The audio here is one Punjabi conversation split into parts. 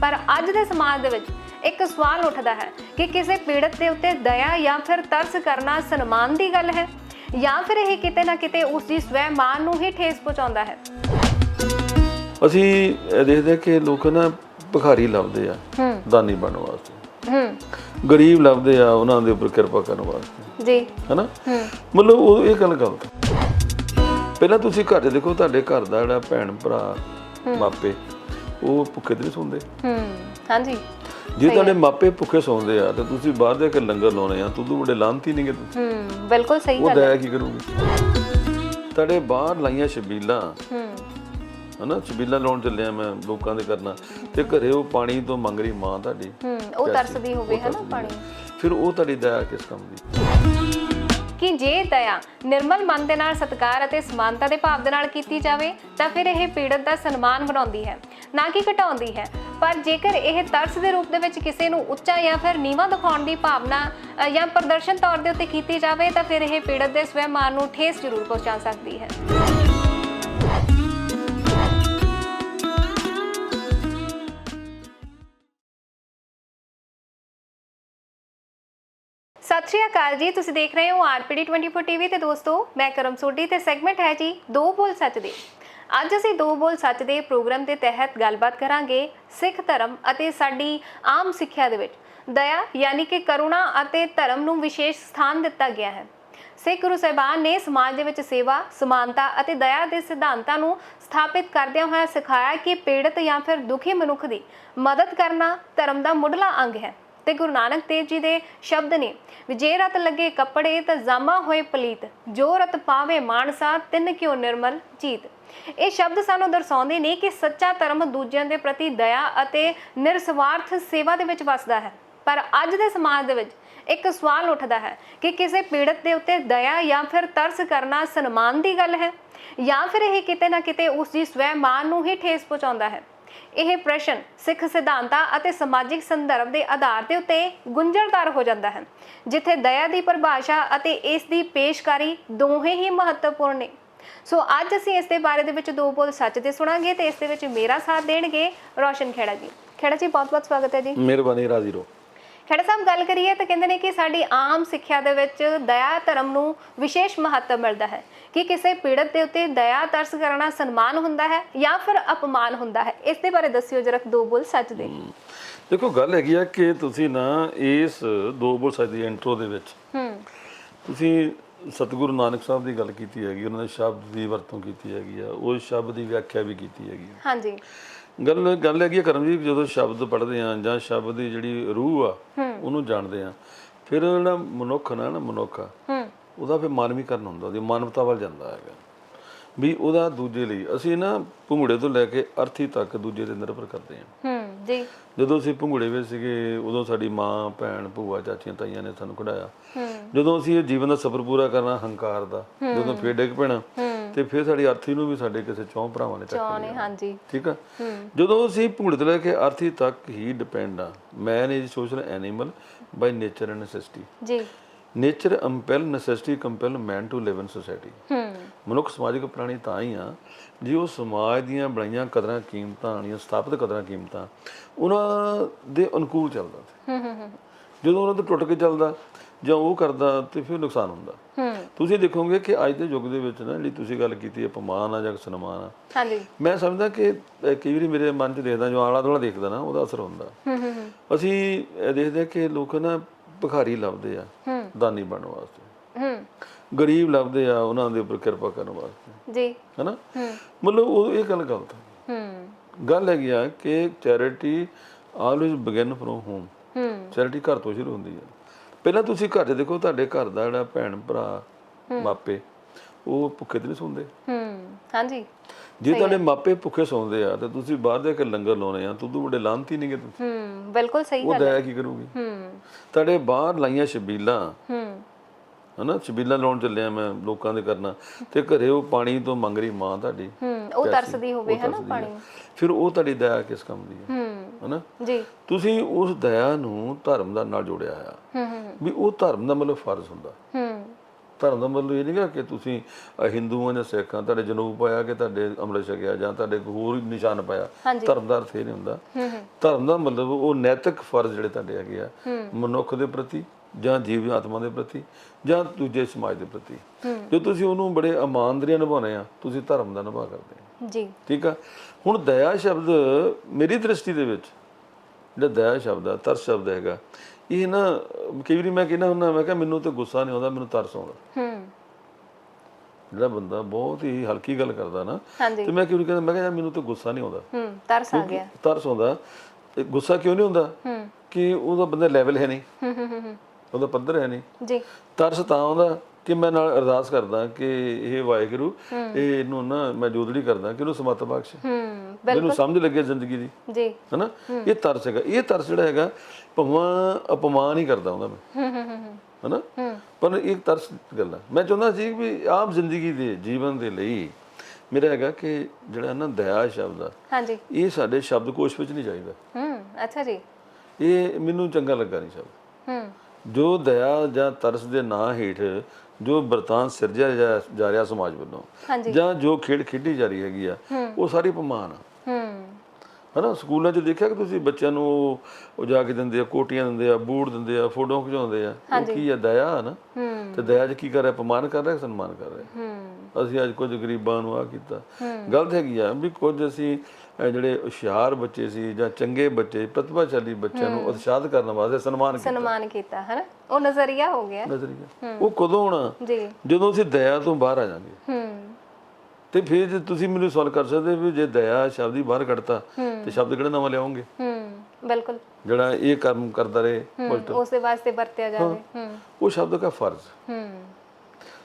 ਪਰ ਅੱਜ ਦੇ ਸਮਾਜ ਦੇ ਵਿੱਚ ਇੱਕ ਸਵਾਲ ਉੱਠਦਾ ਹੈ ਕਿ ਕਿਸੇ ਪੀੜਤ ਦੇ ਉੱਤੇ ਦਇਆ ਜਾਂ ਫਿਰ ਤਰਸ ਕਰਨਾ ਸਨਮਾਨ ਦੀ ਗੱਲ ਹੈ? ਜਾਂ ਫਿਰ ਇਹ ਕਿਤੇ ਨਾ ਕਿਤੇ ਉਸ ਦੀ ਸਵੈ ਮਾਨ ਨੂੰ ਹੀ ਠੇਸ ਪਹੁੰਚਾਉਂਦਾ ਹੈ? ਅਸੀਂ ਇਹ ਦੇਖਦੇ ਕਿ ਲੋਕ ਨਾ ਭਿਖਾਰੀ ਲੱਭਦੇ ਆ ਦਾਨੀ ਬਣਨ ਵਾਸਤੇ। ਹੂੰ। ਗਰੀਬ ਲੱਭਦੇ ਆ ਉਹਨਾਂ ਦੇ ਉੱਪਰ ਕਿਰਪਾ ਕਰਨ ਵਾਸਤੇ। ਜੀ। ਹੈਨਾ? ਮਤਲਬ ਉਹ ਇਹ ਗੱਲ ਗਲਤ। ਪਹਿਲਾਂ ਤੁਸੀਂ ਘਰ ਦੇਖੋ ਤੁਹਾਡੇ ਘਰ ਦਾ ਜਿਹੜਾ ਭੈਣ ਭਰਾ ਮਾਪੇ ਉਹ ਭੁੱਖੇ ਤੇ ਨਹੀਂ ਸੌਂਦੇ। ਹੂੰ ਹਾਂਜੀ। ਜੇ ਤੁਹਾਡੇ ਮਾਪੇ ਭੁੱਖੇ ਸੌਂਦੇ ਆ ਤੇ ਤੁਸੀਂ ਬਾਹਰ ਦੇ ਕੇ ਲੰਗਰ ਲਾਉਣੇ ਆ ਤੁਦੋਂ ਵੱਡੇ ਲਾਂਤੀ ਨਹੀਂਗੇ ਤੁਸੀਂ ਹੂੰ ਬਿਲਕੁਲ ਸਹੀ ਉਹ ਗੱਲ ਹੈ। ਦਇਆ ਕੀ ਕਰੂਗੀ? ਤੁਹਾਡੇ ਬਾਹਰ ਲਾਈਆਂ ਛਬੀਲਾਂ ਹੂੰ। ਹਨਾ ਛਬੀਲਾਂ ਲਾਉਣ ਚੱਲਿਆ ਮੈਂ ਲੋਕਾਂ ਦੇ ਕਰਨਾ। ਤੇ ਘਰੇ ਉਹ ਪਾਣੀ ਤੋਂ ਮੰਗ ਰਹੀ ਮਾਂ ਤੁਹਾਡੀ। ਹੂੰ ਉਹ ਤਰਸਦੀ ਹੋਵੇ ਹੈ ਨਾ ਪਾਣੀ। ਫਿਰ ਉਹ ਤੁਹਾਡੀ ਦਇਆ ਕਿਸ ਕੰਮ ਦੀ? ਕਿ ਜੇ ਦਇਆ ਨਿਰਮਲ ਮਨ ਦੇ ਨਾਲ ਸਤਿਕਾਰ ਅਤੇ ਸਮਾਨਤਾ ਦੇ ਭਾਵ ਦੇ ਨਾਲ ਕੀਤੀ ਜਾਵੇ ਤਾਂ ਫਿਰ ਇਹ ਪੀੜਤ ਦਾ ਸਨਮਾਨ ਬਣਾਉਂਦੀ ਹੈ। ਨਾ ਕਿ ਘਟਾਉਂਦੀ ਹੈ। ਪਰ ਜੇਕਰ ਇਹ ਤਰਸ ਦੇ ਰੂਪ ਦੇ ਵਿੱਚ ਕਿਸੇ ਨੂੰ ਉੱਚਾ ਜਾਂ ਫਿਰ ਨੀਵਾਂ ਦਿਖਾਉਣ ਦੀ ਭਾਵਨਾ ਜਾਂ ਪ੍ਰਦਰਸ਼ਨ ਤੌਰ ਦੇ ਉੱਤੇ ਕੀਤੀ ਜਾਵੇ, ਤਾਂ ਫਿਰ ਇਹ ਪੀੜਤ ਦੇ ਸਵੈਮਾਨ ਨੂੰ ਠੇਸ ਜ਼ਰੂਰ ਪਹੁੰਚਾ ਸਕਦੀ ਹੈ। ਸਤਿ ਸ਼੍ਰੀ ਅਕਾਲ ਜੀ, ਤੁਸੀਂ ਦੇਖ ਰਹੇ ਹੋ ਆਰਪੀਡੀ 24 ਟੀਵੀ ਤੇ ਦੋਸਤੋ, ਮੈਂ ਕਰਮ ਸੋਢੀ ਤੇ ਸੈਗਮੈਂਟ ਹੈ ਜੀ ਦੋ ਬੋਲ ਸੱਚ ਦੇ। ਅੱਜ ਅਸੀਂ ਦੋ ਬੋਲ ਸੱਚ ਦੇ ਪ੍ਰੋਗਰਾਮ ਦੇ ਤਹਿਤ ਗੱਲਬਾਤ ਕਰਾਂਗੇ ਸਿੱਖ ਧਰਮ ਅਤੇ ਸਾਡੀ ਆਮ ਸਿੱਖਿਆ ਦੇ ਵਿੱਚ। ਦਇਆ ਯਾਨੀ ਕਿ ਕਰੁਣਾ ਅਤੇ ਧਰਮ ਨੂੰ ਵਿਸ਼ੇਸ਼ ਸਥਾਨ ਦਿੱਤਾ ਗਿਆ ਹੈ। ਸਿੱਖ ਗੁਰੂ ਸਾਹਿਬਾਨ ਨੇ ਸਮਾਜ ਦੇ ਵਿੱਚ ਸੇਵਾ, ਸਮਾਨਤਾ ਅਤੇ ਦਇਆ ਦੇ ਸਿਧਾਂਤਾਂ ਨੂੰ ਸਥਾਪਿਤ ਕਰਦਿਆਂ ਹੋਇਆ ਸਿਖਾਇਆ ਕਿ ਪੀੜਤ ਜਾਂ ਫਿਰ ਦੁਖੀ ਮਨੁੱਖ ਦੀ ਮਦਦ ਕਰਨਾ ਧਰਮ ਦਾ ਮੁੱਢਲਾ ਅੰਗ ਹੈ। ਤੇ ਗੁਰੂ ਨਾਨਕ ਦੇਵ ਜੀ ਦੇ ਸ਼ਬਦ ਨੇ ਵਿਜੇ ਰਤ ਲੱਗੇ ਕੱਪੜੇ ਤਾਂ ਜਾਮਾ ਹੋਏ ਪਲੀਤ, ਜੋ ਰਤ ਪਾਵੇ ਮਾਨਸਾ ਤਿੰਨ ਕਿਉ ਨਿਰਮਲ ਜੀਤ। ਇਹ ਸ਼ਬਦ ਸਾਨੂੰ ਦਰਸਾਉਂਦੇ ਨੇ ਕਿ ਸੱਚਾ ਧਰਮ ਦੂਜਿਆਂ ਦੇ ਪ੍ਰਤੀ ਦਇਆ ਅਤੇ ਨਿਰਸਵਾਰਥ ਸੇਵਾ ਦੇ ਵਿੱਚ ਵਸਦਾ ਹੈ। ਪਰ ਅੱਜ ਦੇ ਸਮਾਜ ਦੇ ਵਿੱਚ ਇੱਕ ਸਵਾਲ ਉੱਠਦਾ ਹੈ ਕਿ ਕਿਸੇ ਪੀੜਤ ਦੇ ਉੱਤੇ ਦਇਆ ਜਾਂ ਫਿਰ ਤਰਸ ਕਰਨਾ ਸਨਮਾਨ ਦੀ ਗੱਲ ਹੈ? ਜਾਂ ਫਿਰ ਇਹ ਕਿਤੇ ਨਾ ਕਿਤੇ ਉਸ ਦੀ ਸਵੈ ਮਾਨ ਨੂੰ ਹੀ ਠੇਸ ਪਹੁੰਚਾਉਂਦਾ ਹੈ? ਇਹ ਪ੍ਰਸ਼ਨ ਸਿੱਖ ਸਿਧਾਂਤਾਂ ਅਤੇ ਸਮਾਜਿਕ ਸੰਦਰਭ ਦੇ ਆਧਾਰ ਦੇ ਉੱਤੇ ਗੁੰਝਲਦਾਰ ਹੋ ਜਾਂਦਾ ਹੈ, ਜਿੱਥੇ ਦਇਆ ਦੀ ਪਰਿਭਾਸ਼ਾ ਅਤੇ ਇਸ ਦੀ ਪੇਸ਼ਕਾਰੀ ਦੋਹੇ ਹੀ ਮਹੱਤਵਪੂਰਨ ਨੇ। ਸੋ ਅੱਜ ਅਸੀਂ ਇਸ ਦੇ ਬਾਰੇ ਦੇ ਵਿੱਚ ਦੋ ਬੋਲ ਸੱਚ ਦੇ ਸੁਣਾਂਗੇ ਤੇ ਇਸ ਦੇ ਵਿੱਚ ਮੇਰਾ ਸਾਥ ਦੇਣਗੇ ਰੋਸ਼ਨ ਖੇੜਾ ਜੀ। ਖੇੜਾ ਜੀ ਬਹੁਤ ਬਹੁਤ ਸਵਾਗਤ ਹੈ ਜੀ। ਮਿਹਰਬਾਨੀ ਰਾਜ਼ੀ ਖੇੜਾ ਸਾਹਿਬ ਗੱਲ ਕਰੀਏ ਤਾਂ ਕਹਿੰਦੇ ਨੇ ਕਿ ਸਾਡੀ ਆਮ ਸਿੱਖਿਆ ਦੇ ਵਿੱਚ ਦਇਆ ਧਰਮ ਨੂੰ ਵਿਸ਼ੇਸ਼ ਮਹੱਤਵ ਮਿਲਦਾ ਹੈ। ਕਿ ਕਿਸੇ ਪੀੜਤ ਦੇ ਉੱਤੇ ਦਇਆ ਤਰਸ ਕਰਨਾ ਸਨਮਾਨ ਹੁੰਦਾ ਹੈ ਜਾਂ ਫਿਰ ਅਪਮਾਨ ਹੁੰਦਾ ਹੈ? ਇਸ ਦੇ ਬਾਰੇ ਦੱਸਿਓ ਜਰਾ ਦੋ ਬੋਲ ਸੱਚ ਦੇ। ਦੇਖੋ ਗੱਲ ਹੈਗੀ ਆ ਕਿ ਤੁਸੀਂ ਨਾ ਇਸ ਦੋ ਬੋਲ ਸੱਚ ਦੀ ਇੰਟਰੋ ਦੇ ਵਿੱਚ ਹੂੰ। ਤੁਸੀਂ ਸਤਿਗੁਰੂ ਨਾਨਕ ਸਾਹਿਬ ਦੀ ਗੱਲ ਕੀਤੀ ਹੈਗੀ ਉਹਨਾਂ ਦੇ ਸ਼ਬਦ ਦੀ ਵਰਤੋਂ ਕੀਤੀ ਹੈਗੀ ਆ ਉਹ ਸ਼ਬਦ ਦੀ ਵਿਆਖਿਆ ਵੀ ਕੀਤੀ ਹੈਗੀ ਹਾਂਜੀ। ਗੱਲ ਗੱਲ ਹੈਗੀ ਆ ਕਰਮਜੀਤ ਜਦੋਂ ਸ਼ਬਦ ਪੜ੍ਹਦੇ ਆ ਜਾਂ ਸ਼ਬਦ ਦੀ ਜਿਹੜੀ ਰੂਹ ਆ ਉਹਨੂੰ ਜਾਣਦੇ ਆ। ਫਿਰ ਜਿਹੜਾ ਮਨੁੱਖ ਨਾ ਨਾ ਮਨੁੱਖ ਆ ਹੂੰ। ਉਹਦਾ ਫਿਰ ਮਾਨਵੀਕਰਨ ਹੁੰਦਾ ਉਹਦੀ ਮਾਨਵਤਾ ਵੱਲ ਜਾਂਦਾ ਹੈਗਾ। ਵੀ ਉਹਦਾ ਦੂਜੇ ਲਈ ਅਸੀਂ ਨਾ ਭੰਗੁੜੇ ਤੋਂ ਲੈ ਕੇ ਅਰਥੀ ਤੱਕ ਦੂਜੇ ਤੇ ਨਿਰਭਰ ਕਰਦੇ ਹਾਂ ਹੂੰ ਜੀ। ਜਦੋਂ ਅਸੀਂ ਭੰਗੁੜੇ ਵਿੱਚ ਸੀਗੇ ਉਦੋਂ ਸਾਡੀ ਮਾਂ ਭੈਣ ਭੂਆ ਚਾਚੀਆਂ ਤਾਈਆਂ ਨੇ ਸਾਨੂੰ ਕਢਾਇਆ। ਹੂੰ। ਜਦੋਂ ਅਸੀਂ ਇਹ ਜੀਵਨ ਦਾ ਸਫ਼ਰ ਪੂਰਾ ਕਰਨਾ ਹੰਕਾਰ ਦਾ ਜਦੋਂ ਫੇਰ ਡਿੱਗ ਪੈਣਾ ਹੂੰ। ਤੇ ਫਿਰ ਸਾਡੀ ਅਰਥੀ ਨੂੰ ਵੀ ਸਾਡੇ ਕਿਸੇ ਚੌਂ ਭਰਾਵਾਂ ਨੇ ਚੱਕ ਲਿਆ। ਚੌਨੇ ਹਾਂਜੀ। ਠੀਕ ਆ? ਜਦੋਂ ਅਸੀਂ ਭੰਗੁੜੇ ਤੋਂ ਲੈ ਕੇ ਅਰਥੀ ਤੱਕ ਹੀ ਡਿਪੈਂਡ ਆ man is social animal by nature and necessity ਜੀ। Nature compel necessity compel man to live in society ਹੂੰ। ਮਨੁੱਖ ਸਮਾਜਿਕ ਪ੍ਰਾਣੀ ਤਾਂ ਹੀ ਆ ਜੇ ਉਹ ਸਮਾਜ ਦੀਆਂ ਬਣਾਈਆਂ ਕਦਰਾਂ ਕੀਮਤਾਂ ਵਾਲੀਆਂ ਸਥਾਪਿਤ ਕਦਰਾਂ ਕੀਮਤਾਂ ਉਹਨਾਂ ਦੇ ਅਨੁਕੂਲ ਚੱਲਦਾ ਹੂੰ ਹੂੰ। ਜਦੋਂ ਉਹਨਾਂ ਤੋਂ ਟੁੱਟ ਕੇ ਚੱਲਦਾ ਜਾਂ ਉਹ ਕਰਦਾ ਤੇ ਫਿਰ ਨੁਕਸਾਨ ਹੁੰਦਾ। ਤੁਸੀਂ ਦੇਖੋਗੇ ਕਿ ਅੱਜ ਦੇ ਯੁੱਗ ਦੇ ਵਿੱਚ ਨਾ ਜਿਹੜੀ ਤੁਸੀਂ ਗੱਲ ਕੀਤੀ ਅਪਮਾਨ ਆ ਜਾਂ ਸਨਮਾਨ ਆ। ਹਾਂਜੀ। ਮੈਂ ਸਮਝਦਾ ਕਿ ਕਈ ਵਾਰੀ ਮੇਰੇ ਮਨ 'ਚ ਦੇਖਦਾ ਜੋ ਆਲਾ ਦੁਆਲਾ ਦੇਖਦਾ ਨਾ ਉਹਦਾ ਅਸਰ ਹੁੰਦਾ। ਅਸੀਂ ਇਹ ਦੇਖਦੇ ਕਿ ਲੋਕ ਨਾ ਭਿਖਾਰੀ ਲੱਭਦੇ ਆ ਦਾਨੀ ਬਣਨ ਵਾਸਤੇ। ਗਰੀਬ ਲੱਭਦੇ ਆ ਉਹਨਾਂ ਦੇ ਉੱਪਰ ਕਿਰਪਾ ਕਰਨ ਵਾਸਤੇ। ਜੀ। ਹੈਨਾ? ਮਤਲਬ ਉਹ ਇਹ ਗੱਲ ਗਲਤ ਹੈ। ਗੱਲ ਹੈਗੀ ਆ ਕਿ charity always begin from home. ਹੂੰ। ਚੈਰਿਟੀ ਘਰ ਤੋਂ ਸ਼ੁਰੂ ਹੁੰਦੀ ਹੈ ਪਹਿਲਾਂ ਤੁਸੀਂ ਘਰ 'ਚ ਦੇਖੋ ਤੁਹਾਡੇ ਘਰ ਦਾ ਜਿਹੜਾ ਭੈਣ ਭਰਾ ਮਾਪੇ ਉਹ ਭੁੱਖੇ ਤੇ ਨਹੀਂ ਸੌਂਦੇ। ਹੂੰ। ਹਾਂਜੀ। ਜੇ ਤੁਹਾਡੇ ਮਾਪੇ ਭੁੱਖੇ ਸੌਂਦੇ ਆ ਤੇ ਤੁਸੀਂ ਬਾਹਰ ਦੇ ਕੇ ਲੰਗਰ ਲਾਉਣੇ ਆ ਤੁਦੋਂ ਵੱਡੇ ਲਾਂਤੀ ਨਹੀਂਗੇ ਤੁਸੀਂ ਹੂੰ ਬਿਲਕੁਲ ਸਹੀ ਉਹ ਗੱਲ ਦਇਆ ਕੀ ਕਰੂਗੀ? ਹੂੰ। ਤੁਹਾਡੇ ਬਾਹਰ ਲਾਈਆਂ ਛਬੀਲਾਂ ਹੂੰ। ਹਨਾ? ਛਬੀਲਾਂ ਲਾਉਣ ਚੱਲਿਆ ਮੈਂ ਲੋਕਾਂ ਦੇ ਕਰਨਾ। ਤੇ ਘਰੇ ਉਹ ਪਾਣੀ ਤੋਂ ਮੰਗ ਰਹੀ ਮਾਂ ਤੁਹਾਡੀ ਹੂੰ ਉਹ ਤਰਸਦੀ ਹੋਵੇ ਉਹ ਹੈ ਨਾ ਤਰਸਦੀ ਪਾਣੀ। ਫਿਰ ਉਹ ਤੁਹਾਡੀ ਦਇਆ ਕਿਸ ਕੰਮ ਦੀ ਹੈ ਹੂੰ ਹਨਾ? ਜੀ। ਤੁਸੀਂ ਉਸ ਦਇਆ ਨੂੰ ਧਰਮ ਦਾ ਨਾਲ ਜੋੜਿਆ ਆ। ਹੂੰ ਹੂੰ। ਵੀ ਉਹ ਧਰਮ ਦਾ ਮਤਲਬ ਫਰਜ਼ ਹੁੰਦਾ। ਹੂੰ। ਧਰਮ ਦਾ ਮਤਲਬ ਇਹ ਨਹੀਂਗਾ ਕਿ ਤੁਸੀਂ ਅ, ਹਿੰਦੂ ਆ ਜਾਂ ਸਿੱਖ ਤੁਹਾਡੇ ਜਨੂਬ ਪਾਇਆ ਕਿ ਤੁਹਾਡੇ ਅੰਮ੍ਰਿਤ ਛਕਿਆ ਜਾਂ ਤੁਹਾਡੇ ਕੋਈ ਹੋਰ ਨਿਸ਼ਾਨ ਪਾਇਆ। ਧਰਮ ਦਾ ਅਰਥ ਇਹ ਨਹੀਂ ਹੁੰਦਾ। ਧਰਮ ਦਾ ਮਤਲਬ ਉਹ ਨੈਤਿਕ ਫਰਜ਼ ਜਿਹੜੇ ਤੁਹਾਡੇ ਹੈਗੇ ਆ। ਮਨੁੱਖ ਦੇ ਪ੍ਰਤੀ ਜਾਂ ਜੀਵ ਆਤਮਾ ਦੇ ਪ੍ਰਤੀ ਜਾਂ ਦੂਜੇ ਸਮਾਜ ਦੇ ਪ੍ਰਤੀ। ਜੇ ਤੁਸੀਂ ਉਹਨੂੰ ਬੜੇ ਇਮਾਨਦਾਰੀ ਨਾਲ ਨਿਭਾਉਣੇ ਆ ਤੁਸੀਂ ਧਰਮ ਦਾ ਨਿਭਾ ਕਰਦੇ ਆ। ਜੀ। ਠੀਕ ਆ? ਹੁਣ ਦਇਆ ਸ਼ਬਦ ਮੇਰੀ ਦ੍ਰਿਸ਼ਟੀ ਦੇ ਵਿੱਚ ਜਿਹੜਾ ਦਇਆ ਸ਼ਬਦ ਆ ਤਰਸ ਸ਼ਬਦ ਹੈਗਾ ਇਹ ਨਾ ਕਈ ਵਾਰੀ ਮੈਂ ਕਹਿੰਦਾ ਹੁੰਦਾ ਮੈਂ ਕਿਹਾ ਮੈਨੂੰ ਤੇ ਗੁੱਸਾ ਨਹੀਂ ਆਉਂਦਾ ਮੈਨੂੰ ਤਰਸ ਆਉਂਦਾ। ਹੂੰ। ਜਿਹੜਾ ਬੰਦਾ ਬਹੁਤ ਹੀ ਹਲਕੀ ਗੱਲ ਕਰਦਾ ਨਾ ਤੇ ਮੈਂ ਕਿਉਂ ਕਹਿੰਦਾ ਮੈਂ ਕਿਹਾ ਮੈਨੂੰ ਤੇ ਗੁੱਸਾ ਨਹੀਂ ਆਉਂਦਾ। ਹੂੰ ਤਰਸ ਆ ਗਿਆ। ਤਰਸ ਆਉਂਦਾ ਗੁੱਸਾ ਕਿਉਂ ਨਹੀਂ ਹੁੰਦਾ? ਹੂੰ। ਕਿ ਉਹਦਾ ਬੰਦਾ ਲੈਵਲ ਹੈ ਨਹੀਂ। ਹੂੰ ਹੂੰ, ਹੂੰ। ਉਹਦਾ ਪੱਧਰ ਹੈ ਨਹੀਂ। ਜੀ। ਤਰਸ ਤਾਂ ਆਉਂਦਾ ਕਿ ਮੈਂ ਨਾਲ ਅਰਦਾਸ ਕਰਦਾ ਕਿ ਇਹ ਵਾਹਿਗੁਰੂ ਇਹ ਇਹਨੂੰ ਨਾ ਮੈਂ ਜੋਦੜੀ ਕਰਦਾ ਕਿ ਇਹਨੂੰ ਸਮਤ ਬਖਸ਼। ਹੂੰ ਮੈਨੂੰ ਸਮਝ ਲੱਗੇ ਜ਼ਿੰਦਗੀ ਦੀ। ਜੀ। ਹਨਾ? ਇਹ ਤਰਸ ਹੈਗਾ। ਇਹ ਤਰਸ ਜਿਹੜਾ ਹੈਗਾ ਭਵਾਂ ਅਪਮਾਨ ਹੀ ਕਰਦਾ ਹੁੰਦਾ ਮੈਂ। ਹੂੰ ਹੂੰ ਹੂੰ ਹੂੰ, ਹਨਾ? ਪਰ ਇਹ ਤਰਸ ਗੱਲ ਮੈਂ ਚਾਹੁੰਦਾ ਸੀ ਵੀ ਆਮ ਜ਼ਿੰਦਗੀ ਦੇ ਜੀਵਨ ਦੇ ਲਈ ਮੇਰਾ ਹੈਗਾ ਕਿ ਜਿਹੜਾ ਨਾ ਦਇਆ ਸ਼ਬਦ ਆ ਹਾਂਜੀ। ਇਹ ਸਾਡੇ ਸ਼ਬਦਕੋਸ਼ ਵਿੱਚ ਨਹੀਂ ਚਾਹੀਦਾ। ਹੂੰ ਅੱਛਾ ਜੀ। ਇਹ ਮੈਨੂੰ ਚੰਗਾ ਲੱਗਾ ਨਹੀਂ ਸ਼ਬਦ। ਹੂੰ। ਜੋ ਦਇਆ ਜਾਂ ਤਰਸ ਦੇ ਨਾਂ ਹੇਠ ਜੋ ਵਰਤਾਨ ਸਿਰਜਿਆ ਜਾ- ਰਿਹਾ ਸਮਾਜ ਵੱਲੋਂ ਜਾਂ ਜੋ ਖੇਡ ਖੇਡੀ ਜਾ ਰਹੀ ਹੈਗੀ ਆ ਉਹ ਸਾਰੀ ਅਪਮਾਨ ਆ। ਹੂੰ। ਹਨਾ ਸਕੂਲਾਂ 'ਚ ਦੇਖਿਆ ਕਿ ਤੁਸੀਂ ਬੱਚਿਆਂ ਨੂੰ ਉਹ- ਜਾ ਕੇ ਦਿੰਦੇ ਆ ਕੋਟੀਆਂ ਦਿੰਦੇ ਆ ਬੂਟ ਦਿੰਦੇ ਆ ਫੋਟੋਆਂ ਖਿਚਾਉਂਦੇ ਆ ਉਹ ਕੀ ਆ ਦਇਆ ਆ ਨਾ? ਹੂੰ। ਤੇ ਦਇਆ 'ਚ ਕੀ ਕਰ ਰਿਹਾ? ਅਪਮਾਨ ਕਰ ਰਿਹਾ ਸਨਮਾਨ ਕਰ ਰਿਹਾ? ਹੂੰ। ਅਸੀਂ ਅੱਜ ਕੁਝ ਗਰੀਬਾਂ ਨੂੰ ਆ ਕੀਤਾ। ਗਲਤ ਹੈਗੀ ਆ ਵੀ ਕੁਝ ਅਸੀਂ ਜਿਹੜੇ ਹੁਸ਼ਿਆਰ ਬੱਚੇ ਸੀ ਜਾਂ ਚੰਗੇ ਬੱਚੇ ਪ੍ਰਤਿਭਾਸ਼ਾਲੀ ਬੱਚਿਆਂ ਨੂੰ ਉਤਸ਼ਾਹਿਤ ਕਰਨ ਵਾਸਤੇ ਸਨਮਾਨ ਕੀਤਾ। ਸਨਮਾਨ ਕੀਤਾ ਹੈ ਨਾ ਉਹ ਨਜ਼ਰੀਆ ਹੋ ਗਿਆ। ਨਜ਼ਰੀਆ। ਉਹ ਕਦੋਂ ਹੋਣਾ? ਜੀ। ਜਦੋਂ ਅਸੀਂ ਦਇਆ ਤੋਂ ਬਾਹਰ ਆ ਜਾਾਂਗੇ। ਹੂੰ। ਤੇ ਫਿਰ ਜੇ ਤੁਸੀਂ ਮੈਨੂੰ ਸਵਾਲ ਕਰ ਸਕਦੇ ਵੀ ਜੇ ਦਇਆ ਸ਼ਬਦ ਹੀ ਬਾਹਰ ਕੱਢਤਾ ਤੇ ਸ਼ਬਦ ਕਿਹੜਾ ਨਵਾਂ ਲਿਆਉਂਗੇ ਹੂੰ ਬਿਲਕੁਲ। ਜਿਹੜਾ ਇਹ ਕੰਮ ਕਰਦਾ ਰਹੇ ਹੂੰ ਉਸ ਦੇ ਵਾਸਤੇ ਵਰਤਿਆ ਜਾਵੇ। ਹੂੰ। ਉਹ ਸ਼ਬਦ ਦਾ ਫਰਜ਼। ਹੂੰ।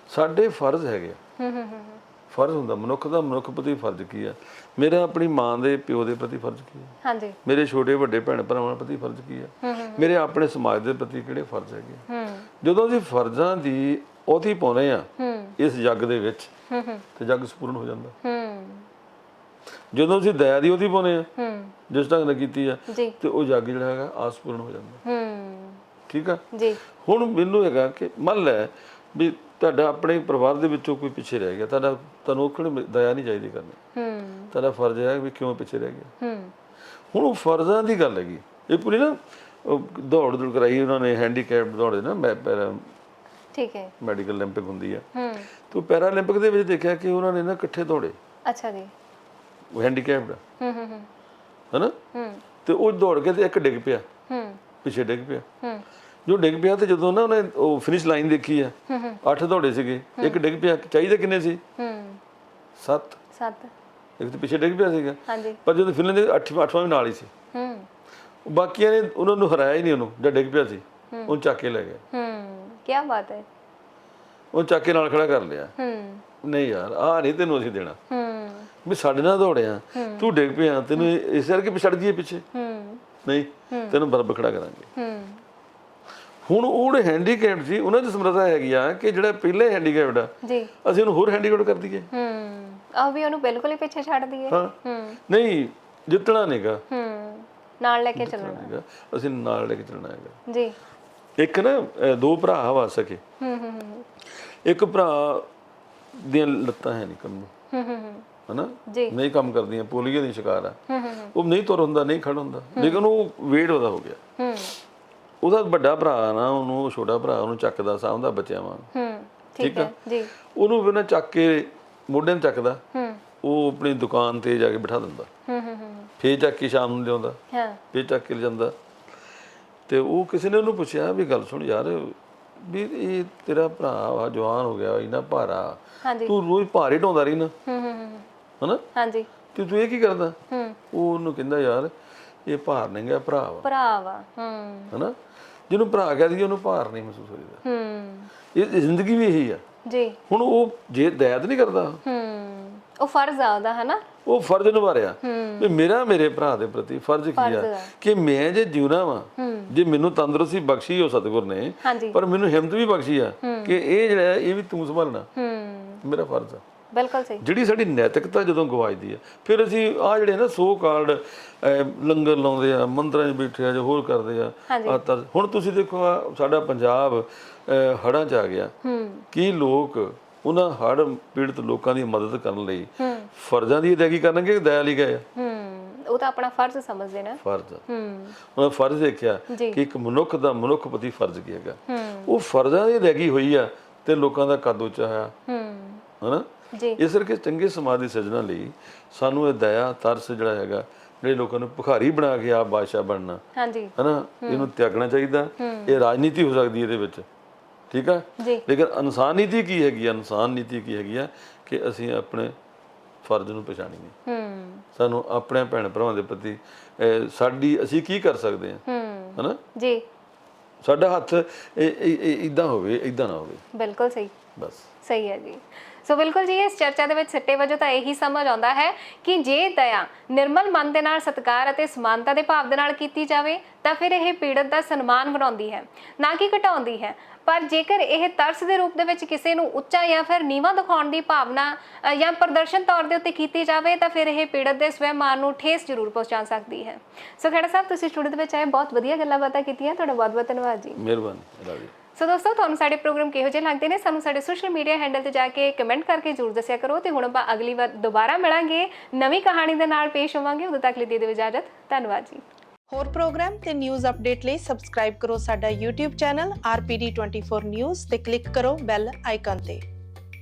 ਸਾਡੇ ਫਰਜ਼ ਹੈਗੇ। ਹੂੰ ਹੂੰ ਹੂੰ ਫਰਜ਼ ਹੁੰਦਾ ਮਨੁੱਖ ਦਾ ਮਨੁੱਖ ਪ੍ਰਤੀ ਫਰਜ਼ ਕੀ ਆ? ਮੇਰਾ ਆਪਣੀ ਮਾਂ ਦੇ ਪਿਓ ਦੇ ਪ੍ਰਤੀ ਫਰਜ਼ ਕੀ ਆ? ਹਾਂਜੀ। ਮੇਰੇ ਛੋਟੇ ਵੱਡੇ ਭੈਣ ਭਰਾਵਾਂ ਪ੍ਰਤੀ ਫਰਜ਼ ਕੀ ਆ? ਮੇਰੇ ਆਪਣੇ ਸਮਾਜ ਦੇ ਪ੍ਰਤੀ ਕਿਹੜੇ ਫਰਜ਼ ਹੈਗੇ ਜਦੋਂ ਅਸੀਂ ਫਰਜ਼ਾਂ ਦੀ ਉਹਦੀ ਪਾਉਂਦੇ ਆ ਇਸ ਜੱਗ ਦੇ ਵਿੱਚ ਤੇ ਜੱਗ ਸੰਪੂਰਨ ਹੋ ਜਾਂਦਾ। ਹੂੰ। ਜਦੋਂ ਅਸੀਂ ਦਇਆ ਦੀ ਉਹਦੀ ਪਾਉਂਦੇ ਆ ਹੂੰ। ਜਿਸ ਢੰਗ ਨਾਲ ਕੀਤੀ ਆ ਤੇ ਉਹ ਜੱਗ ਜਿਹੜਾ ਹੈਗਾ ਆਸਪੂਰਨ ਹੋ ਜਾਂਦਾ। ਹੂੰ। ਠੀਕ ਆ? ਜੀ। ਹੁਣ ਮੈਨੂੰ ਹੈਗਾ ਕਿ ਮੰਨ ਲੈ ਵੀ ਤੁਹਾਡਾ ਆਪਣੇ ਪਰਿਵਾਰ ਦੇ ਵਿੱਚੋਂ ਕੋਈ ਪਿੱਛੇ ਰਹਿ ਗਿਆ ਤੁਹਾਡਾ ਤੁਹਾਨੂੰ ਉਹ ਕਿਹੜੀ ਦਇਆ ਨਹੀਂ ਚਾਹੀਦੀ ਕਰਨੀ ਹੂੰ ਤੁਹਾਡਾ ਫਰਜ਼ ਹੈ ਵੀ ਕਿਉਂ ਪਿੱਛੇ ਰਹਿ ਗਿਆ ਹੂੰ ਹੁਣ ਉਹ ਫਰਜ਼ਾਂ ਦੀ ਗੱਲ ਹੈਗੀ ਇਹ ਪੂਰੀ ਨਾ ਉਹ ਦੌੜ ਦੌੜ ਕਰਾਈ ਉਹਨਾਂ ਨੇ ਹੈਂਡੀਕੈਪ ਦੌੜਦੇ ਨਾ ਮੈਂ ਪੈਰਾ ਠੀਕ ਹੈ ਮੈਡੀਕਲ 올림픽 ਹੁੰਦੀ ਆ ਹੂੰ ਤੇ ਪੈਰਾ 올림픽 ਦੇ ਵਿੱਚ ਦੇਖਿਆ ਕਿ ਉਹਨਾਂ ਨੇ ਨਾ ਇਕੱਠੇ ਦੌੜੇ ਅੱਛਾ ਜੀ ਉਹ ਹੈਂਡੀਕੈਪਡ ਹੂੰ ਹੂੰ ਹੂੰ ਹਨਾ ਹੂੰ ਤੇ ਉਹ ਦੌੜ ਕੇ ਤੇ ਇੱਕ ਡਿੱਗ ਪਿਆ ਹੂੰ ਪਿੱਛੇ ਡਿੱਗ ਪਿਆ ਹੂੰ ਜੋ ਡਿੱਗ ਪਿਆ ਤੇ ਜਦੋਂ ਨਾ ਉਹਨੇ ਉਹ ਫਿਨਿਸ਼ ਲਾਈਨ ਦੇਖੀ ਆ ਅੱਠ ਦੌੜੇ ਸੀਗੇ ਇੱਕ ਡਿੱਗ ਪਿਆ ਚਾਹੀਦੇ ਕਿੰਨੇ ਸੀ? ਹੂੰ। ਸੱਤ। ਸੱਤ। ਇੱਕ ਤੇ ਪਿੱਛੇ ਡਿੱਗ ਪਿਆ ਸੀਗਾ। ਹਾਂਜੀ। ਪਰ ਜਦੋਂ ਫਿਲਮ ਦੇ 8ਵਾਂ 8ਵਾਂ ਵੀ ਨਾਲ ਹੀ ਸੀ। ਹੂੰ। ਉਹ ਬਾਕੀਆਂ ਨੇ ਉਹਨਾਂ ਨੂੰ ਹਰਾਇਆ ਹੀ ਨਹੀਂ ਉਹਨੂੰ ਜਦ ਡਿੱਗ ਪਿਆ ਸੀ। ਉਹਨੂੰ ਚੱਕ ਕੇ ਲੈ ਗਏ। ਹੂੰ। ਕੀ ਬਾਤ ਹੈ। ਉਹ ਚੱਕ ਕੇ ਨਾਲ ਖੜਾ ਕਰ ਲਿਆ। ਹੂੰ। ਨਹੀਂ ਯਾਰ ਆਹ ਨਹੀਂ ਤੈਨੂੰ ਅਸੀਂ ਦੇਣਾ। ਹੂੰ। ਵੀ ਸਾਡੇ ਨਾਲ ਦੌੜਿਆ ਤੂੰ ਡਿੱਗ ਪਿਆ ਤੈਨੂੰ ਇਸ ਕਰਕੇ ਪਿਛੜ ਜੀਏ ਪਿੱਛੇ। ਹੂੰ। ਨਹੀਂ ਤੈਨੂੰ ਬਰਬ ਖੜਾ ਕਰਾਂਗੇ। ਹੂੰ। ਹੁਣ ਉਹ ਜਿਹੜੇ ਹੈਂਡੀਕੈਪਡ ਸੀ ਉਹਨਾਂ ਦੀ ਸਮਰੱਥਾ ਹੈਗੀ ਆ ਕਿ ਜਿਹੜਾ ਪਹਿਲੇ ਹੈਂਡੀਕੈਪਡ ਆ ਜੀ। ਅਸੀਂ ਉਹਨੂੰ ਹੋਰ ਹੈਂਡੀਕੈਪਡ ਕਰ ਦਈਏ। ਹੂੰ ਆ ਵੀ ਉਹਨੂੰ ਬਿਲਕੁਲ ਹੀ ਪਿੱਛੇ ਛੱਡ ਦਈਏ। ਹਾਂ। ਨਹੀਂ ਜਿੱਤਣਾ ਨਹੀਂਗਾ ਹੂੰ ਨਾਲ ਲੈ ਕੇ ਚੱਲਣਾ। ਹੈਗਾ ਅਸੀਂ ਨਾਲ ਲੈ ਕੇ ਚੱਲਣਾ ਹੈਗਾ। ਜੀ। ਇੱਕ ਨਾ ਦੋ ਭਰਾ ਵਾ ਸਕੇ ਹੂੰ ਹੂੰ ਇੱਕ ਭਰਾ ਦੀਆਂ ਲੱਤਾਂ ਹੈ ਨਹੀਂ ਕੰਮ। ਨੂੰ ਹੂੰ ਹੂੰ ਹੂੰ। ਹਨਾ? ਜੀ। ਨਹੀਂ ਕੰਮ ਕਰਦੀਆਂ ਪੋਲੀਓ ਦੀ ਸ਼ਿਕਾਰ ਆ। ਹੂੰ ਹੂੰ ਉਹ ਨਹੀਂ ਤੁਰ ਹੁੰਦਾ ਨਹੀਂ ਖੜ ਹੁੰਦਾ। ਲੇਕਿਨ ਉਹ ਵੇਟ ਉਹਦਾ ਹੋ ਗਿਆ। ਹੂੰ। ਉਹਦਾ ਵੱਡਾ ਭਰਾ ਨਾ ਉਹਨੂੰ ਛੋਟਾ ਭਰਾ ਉਹਨੂੰ ਚੱਕਦਾ ਸਾਂਭਦਾ ਬੱਚਿਆਂ ਵਾਂਗ। ਹੂੰ ਠੀਕ ਹੈ ਜੀ। ਉਹਨੂੰ ਫਿਰ ਨਾ ਚੱਕ ਕੇ ਮੋਢੇ ਨੂੰ ਚੱਕਦਾ। ਹੂੰ। ਉਹ ਆਪਣੀ ਦੁਕਾਨ ਤੇ ਜਾ ਕੇ ਬਿਠਾ ਦਿੰਦਾ। ਹੂੰ ਹੂੰ ਹੂੰ ਫੇਰ ਚੱਕ ਕੇ ਸ਼ਾਮ ਨੂੰ ਲਿਆਉਂਦਾ। ਹਾਂ। ਫੇਰ ਚੱਕ ਕੇ ਲਿਆਉਂਦਾ ਤੇ ਉਹ ਕਿਸੇ ਨੇ ਉਹਨੂੰ ਪੁੱਛਿਆ ਵੀ ਗੱਲ ਸੁਣ ਯਾਰ ਵੀ ਇਹ ਤੇਰਾ ਭਰਾ ਵਾ ਜਵਾਨ ਹੋ ਗਿਆ ਇੰਨਾ ਭਾਰਾ। ਤੂੰ ਰੋਜ਼ ਭਾਰੇ ਢੋਂਦਾ ਰਹੀ ਨਾ। ਹੂੰ ਹੂੰ ਹੂੰ। ਹਨਾ? ਹਾਂਜੀ। ਤੇ ਤੂੰ ਇਹ ਕੀ ਕਰਦਾ? ਹੂੰ। ਉਹ ਉਹਨੂੰ ਕਹਿੰਦਾ ਯਾਰ ਇਹ ਭਾਰ ਨਹੀਂ ਗਿਆ ਭਰਾ ਵਾ। ਭਰਾ ਵਾ ਹੂੰ। ਹਨਾ? ਜਿਹਨੂੰ ਭਰਾ ਕਹਿ ਦਈਏ ਉਹਨੂੰ ਭਾਰ ਨਹੀਂ ਮਹਿਸੂਸ ਹੋਈਦਾ ਹੂੰ। ਇਹ ਜ਼ਿੰਦਗੀ ਵੀ ਇਹੀ ਆ। ਜੀ। ਹੁਣ ਉਹ ਜੇ ਦਇਆਦ ਨਹੀਂ ਕਰਦਾ। ਹੂੰ। ਉਹ ਫਰਜ਼ ਆ ਉਹਦਾ ਹੈ ਨਾ ਉਹ ਫਰਜ਼ ਨਿਭਾ ਰਿਹਾ ਹੂੰ। ਵੀ ਮੇਰਾ ਮੇਰੇ ਭਰਾ ਦੇ ਪ੍ਰਤੀ ਫਰਜ਼ ਕੀ ਆ। ਕਿ ਮੈਂ ਜੇ ਜਿਉਣਾ ਵਾਂ ਹੂੰ। ਜੇ ਮੈਨੂੰ ਤੰਦਰੁਸਤੀ ਬਖਸ਼ੀ ਉਹ ਸਤਿਗੁਰ ਨੇ ਪਰ ਮੈਨੂੰ ਹਿੰਮਤ ਵੀ ਬਖਸ਼ੀ ਆ ਕਿ ਇਹ ਜਿਹੜਾ ਹੈ, ਇਹ ਵੀ ਤੂੰ ਸੰਭਾਲਣਾ। ਹੂੰ। ਮੇਰਾ ਫਰਜ਼ ਆ। ਬਿਲਕੁਲ ਸਹੀ। ਜਿਹੜੀ ਸਾਡੀ ਨੈਤਿਕਤਾ ਜਦੋਂ ਗਵਾਚਦੀ ਹੈ ਫਿਰ ਅਸੀਂ ਆ ਜਿਹੜੇ ਨਾ ਸੋ ਕਾਲਡ ਲੰਗਰ ਲਾਉਂਦੇ ਆ ਮੰਦਰਾਂ 'ਚ ਬੈਠੇ ਆ ਜਾਂ ਹੋਰ ਕਰਦੇ ਆ ਤਰ੍ਹਾਂ- ਹੁਣ ਤੁਸੀਂ ਦੇਖੋ ਸਾਡਾ ਪੰਜਾਬ ਹੜ੍ਹਾਂ 'ਚ ਆ ਗਿਆ। ਕੀ ਲੋਕ ਉਹਨਾਂ ਹੜ੍ਹ ਪੀੜਤ ਲੋਕਾਂ ਦੀ ਮਦਦ ਕਰਨ ਲਈ ਫਰਜ਼ਾਂ ਦੀ ਅਦਾਇਗੀ ਕਰਨਗੇ ਦਇਆ ਲਈ ਗਏ ਆ? ਹੂੰ ਉਹ ਤਾਂ ਆਪਣਾ ਫਰਜ਼ ਸਮਝਦੇ ਨੇ। ਫਰਜ਼। ਹੂੰ। ਉਹਨਾਂ ਫਰਜ਼ ਦੇਖਿਆ। ਕਿ ਇੱਕ ਮਨੁੱਖ ਦਾ ਮਨੁੱਖ ਪ੍ਰਤੀ ਫਰਜ਼ ਕੀ ਹੈਗਾ? ਉਹ ਫਰਜ਼ਾਂ ਦੀ ਅਦਾਇਗੀ ਹੋਈ ਆ ਤੇ ਲੋਕਾਂ ਦਾ ਕੱਦ ਉੱਚਾ ਹੋਇਆ? ਹੂੰ। ਹਨਾ? ਇਸ ਕਰਕੇ ਚੰਗੇ ਸਮਾਜ ਦੀ ਸਿਰਜਣਾ ਲਈ ਸਾਨੂੰ ਇਹ ਦਇਆ ਤਰਸ ਜਿਹੜਾ ਹੈਗਾ ਜਿਹੜੇ ਲੋਕਾਂ ਨੂੰ ਭਿਖਾਰੀ ਬਣਾ ਕੇ ਆਪ ਬਾਦਸ਼ਾਹ ਬਣਨਾ ਹਾਂਜੀ। ਹਨਾ? ਇਹਨੂੰ ਤਿਆਗਣਾ ਚਾਹੀਦਾ। ਇਹ ਰਾਜਨੀਤੀ ਹੋ ਸਕਦੀ ਹੈ ਇਹਦੇ ਵਿੱਚ। ਠੀਕ ਆ? ਲੇਕਿਨ ਇਨਸਾਨ ਨੀਤੀ ਕੀ ਹੈਗੀ ਆ? ਇਨਸਾਨ ਨੀਤੀ ਕੀ ਹੈਗੀ ਆ ਕਿ ਅਸੀਂ ਆਪਣੇ ਫਰਜ਼ ਨੂੰ ਪਛਾਣੀਏ ਹੂੰ। ਸਾਨੂੰ ਆਪਣੇ ਭੈਣ ਭਰਾਵਾਂ ਦੇ ਪ੍ਰਤੀ ਸਾਡੀ ਅਸੀਂ ਕੀ ਕਰ ਸਕਦੇ ਹਾਂ ਹੂੰ। ਹਨਾ? ਜੀ। ਸਾਡਾ ਹੱਥ ਇਦਾਂ ਹੋਵੇ ਇਦਾਂ ਨਾ ਹੋਵੇ। ਬਿਲਕੁਲ ਸਹੀ। ਬਸ। ਸਹੀ ਹੈ ਜੀ। ਸੋ ਬਿਲਕੁਲ ਜੀ, ਇਸ ਚਰਚਾ ਦੇ ਵਿੱਚ ਸਿੱਟੇ ਵਜੋਂ ਤਾਂ ਇਹੀ ਸਮਝ ਆਉਂਦਾ ਹੈ ਕਿ ਜੇ ਦਇਆ ਨਿਰਮਲ ਮਨ ਦੇ ਨਾਲ ਸਤਿਕਾਰ ਅਤੇ ਸਮਾਨਤਾ ਦੇ ਭਾਵ ਦੇ ਨਾਲ ਕੀਤੀ ਜਾਵੇ, ਤਾਂ ਫਿਰ ਇਹ ਪੀੜਤ ਦਾ ਸਨਮਾਨ ਬਣਾਉਂਦੀ ਹੈ, ਨਾ ਕਿ ਘਟਾਉਂਦੀ ਹੈ। ਪਰ ਜੇਕਰ ਇਹ ਤਰਸ ਦੇ ਰੂਪ ਦੇ ਵਿੱਚ ਕਿਸੇ ਨੂੰ ਉੱਚਾ ਜਾਂ ਫਿਰ ਨੀਵਾਂ ਦਿਖਾਉਣ ਦੀ ਭਾਵਨਾ ਜਾਂ ਪ੍ਰਦਰਸ਼ਨ ਤੌਰ ਦੇ ਉੱਤੇ ਕੀਤੀ ਜਾਵੇ, ਤਾਂ ਫਿਰ ਇਹ ਪੀੜਤ ਦੇ ਸਵੈਮਾਨ ਨੂੰ ਠੇਸ ਜ਼ਰੂਰ ਪਹੁੰਚਾ ਸਕਦੀ ਹੈ। ਸੋ ਖੜਾ ਸਾਹਿਬ, ਤੁਸੀਂ ਸਟੂਡੀਓ ਦੇ ਵਿੱਚ ਆਏ, ਬਹੁਤ ਵਧੀਆ ਗੱਲਾਂ ਬਾਤਾਂ ਕੀਤੀਆਂ, ਤੁਹਾਡਾ ਬਹੁਤ ਬਹੁਤ ਧੰਨਵਾਦ ਜੀ। ਮਿਹਰਬਾਨੀ, ਰਾਜੀ। ਸੋ ਦੋਸਤੋ, ਤੁਹਾਨੂੰ ਸਾਡੇ ਪ੍ਰੋਗਰਾਮ ਕਿਹੋ ਜਿਹੇ ਲੱਗਦੇ ਨੇ? ਸਾਨੂੰ ਸਾਡੇ ਸੋਸ਼ਲ ਮੀਡੀਆ ਹੈਂਡਲ ਤੇ ਜਾ ਕੇ ਕਮੈਂਟ ਕਰਕੇ ਜਰੂਰ ਦੱਸਿਆ ਕਰੋ ਤੇ ਹੁਣ ਆਪਾਂ ਅਗਲੀ ਵਾਰ ਦੁਬਾਰਾ ਮਿਲਾਂਗੇ। ਨਵੀਂ ਕਹਾਣੀ ਦੇ ਨਾਲ ਪੇਸ਼ ਹੋਵਾਂਗੇ। ਉਦੋਂ ਤੱਕ ਲਈ ਦੇ ਦਿਓ ਇਜਾਜ਼ਤ। ਧੰਨਵਾਦ ਜੀ। ਹੋਰ ਪ੍ਰੋਗਰਾਮ ਤੇ ਨਿਊਜ਼ ਅਪਡੇਟ ਲਈ ਸਬਸਕ੍ਰਾਈਬ ਕਰੋ ਸਾਡਾ YouTube ਚੈਨਲ RPD24 News ਤੇ ਕਲਿੱਕ ਕਰੋ ਬੈਲ ਆਈਕਨ ਤੇ।